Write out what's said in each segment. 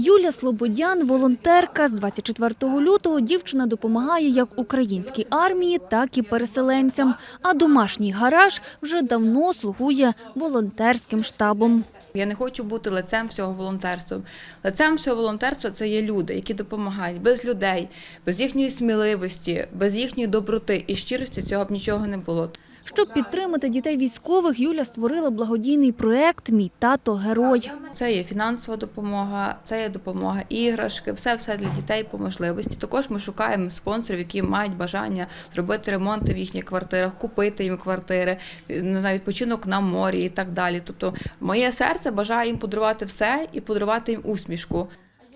Юля Слободян, волонтерка. З 24 лютого дівчина допомагає як українській армії, так і переселенцям. А домашній гараж вже давно слугує волонтерським штабом. Я не хочу бути лицем всього волонтерства. Лицем всього волонтерства це є люди, які допомагають. Без людей, без їхньої сміливості, без їхньої доброти і щирості цього б нічого не було. Щоб підтримати дітей військових, Юля створила благодійний проект Мій тато герой. Це є фінансова допомога, це є допомога іграшки, все все для дітей по можливості. Також ми шукаємо спонсорів, які мають бажання зробити ремонти в їхніх квартирах, купити їм квартири, знаю, відпочинок на морі і так далі. Тобто, моє серце бажає їм подарувати все і подарувати їм усмішку.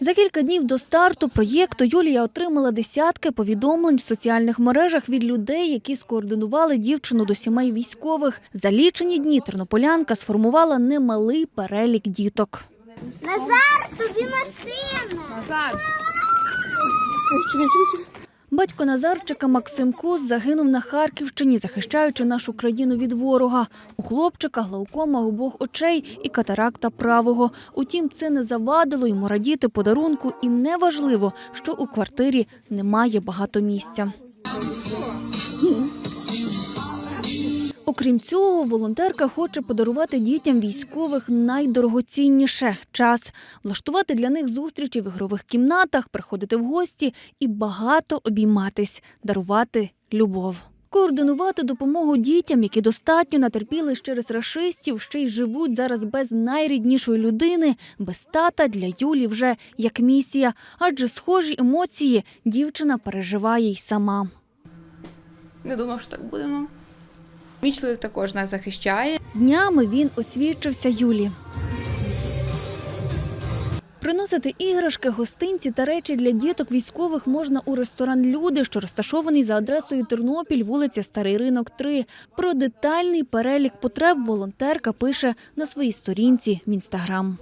За кілька днів до старту проєкту Юлія отримала десятки повідомлень в соціальних мережах від людей, які скоординували дівчину до сімей військових. За лічені дні тернополянка сформувала немалий перелік діток. Назар, тобі машина. Батько Назарчика Максим Кус загинув на Харківщині, захищаючи нашу країну від ворога. У хлопчика глаукома обох очей і катаракта правого. Утім, це не завадило йому радіти подарунку, і неважливо, що у квартирі немає багато місця. Окрім цього, волонтерка хоче подарувати дітям військових найдорогоцінніше час, влаштувати для них зустрічі в ігрових кімнатах, приходити в гості і багато обійматись, дарувати любов. Координувати допомогу дітям, які достатньо натерпіли через рашистів, ще й живуть зараз без найріднішої людини, без тата для Юлі вже як місія, адже схожі емоції дівчина переживає й сама. Не думав, що так буде. Ну. Мій чоловік також нас захищає. Днями він освідчився Юлі. Приносити іграшки, гостинці та речі для діток військових можна у ресторан Люди, що розташований за адресою Тернопіль, вулиця Старий Ринок, 3. Про детальний перелік потреб волонтерка пише на своїй сторінці в інстаграм.